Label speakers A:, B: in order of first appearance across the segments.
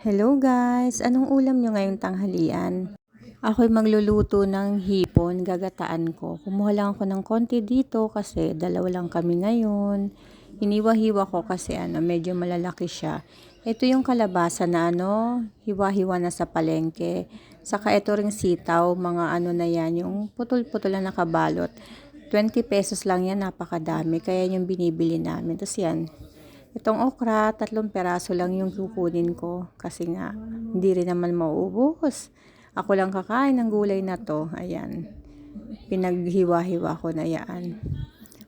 A: Hello guys! Anong ulam nyo ngayong tanghalian? Ako'y magluluto ng hipon, gagataan ko. Kumuha lang ako ng konti dito kasi dalawa lang kami ngayon. Hiniwa-hiwa ko kasi ano, medyo malalaki siya. Ito yung kalabasa na ano, hiwa-hiwa na sa palengke. Saka ito ring sitaw, mga ano na yan, yung putol-putol na nakabalot. 20 pesos lang yan, napakadami. Kaya yung binibili namin. Tapos yan, Itong okra, tatlong peraso lang yung kukunin ko kasi nga hindi rin naman mauubos. Ako lang kakain ng gulay na to. Ayan. Pinaghiwa-hiwa ko na yan.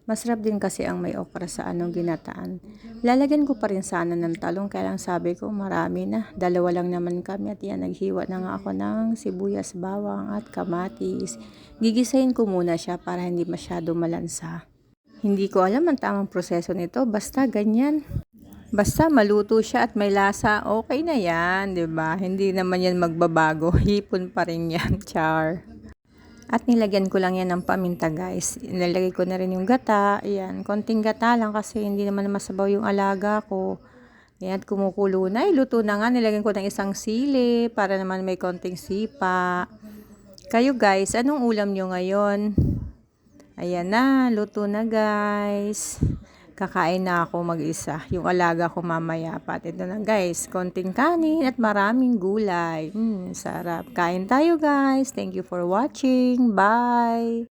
A: Masarap din kasi ang may okra sa anong ginataan. Lalagyan ko pa rin sana ng talong kaya lang sabi ko marami na. Dalawa lang naman kami at yan naghiwa na nga ako ng sibuyas, bawang at kamatis. Gigisahin ko muna siya para hindi masyado malansa. Hindi ko alam ang tamang proseso nito. Basta ganyan. Basta maluto siya at may lasa, okay na yan, 'di ba? Hindi naman yan magbabago. Hipon pa rin yan, char. At nilagyan ko lang yan ng paminta, guys. Nilagay ko na rin yung gata. Ayan, konting gata lang kasi hindi naman masabaw yung alaga ko. Ayan, kumukulo na. Ay, luto na nga. Nilagyan ko ng isang sili para naman may konting sipa. Kayo, guys, anong ulam nyo ngayon? Ayan na, luto na guys. Kakain na ako mag-isa. Yung alaga ko mamaya pa. Ito na guys, konting kanin at maraming gulay. Mm, sarap. Kain tayo guys. Thank you for watching. Bye!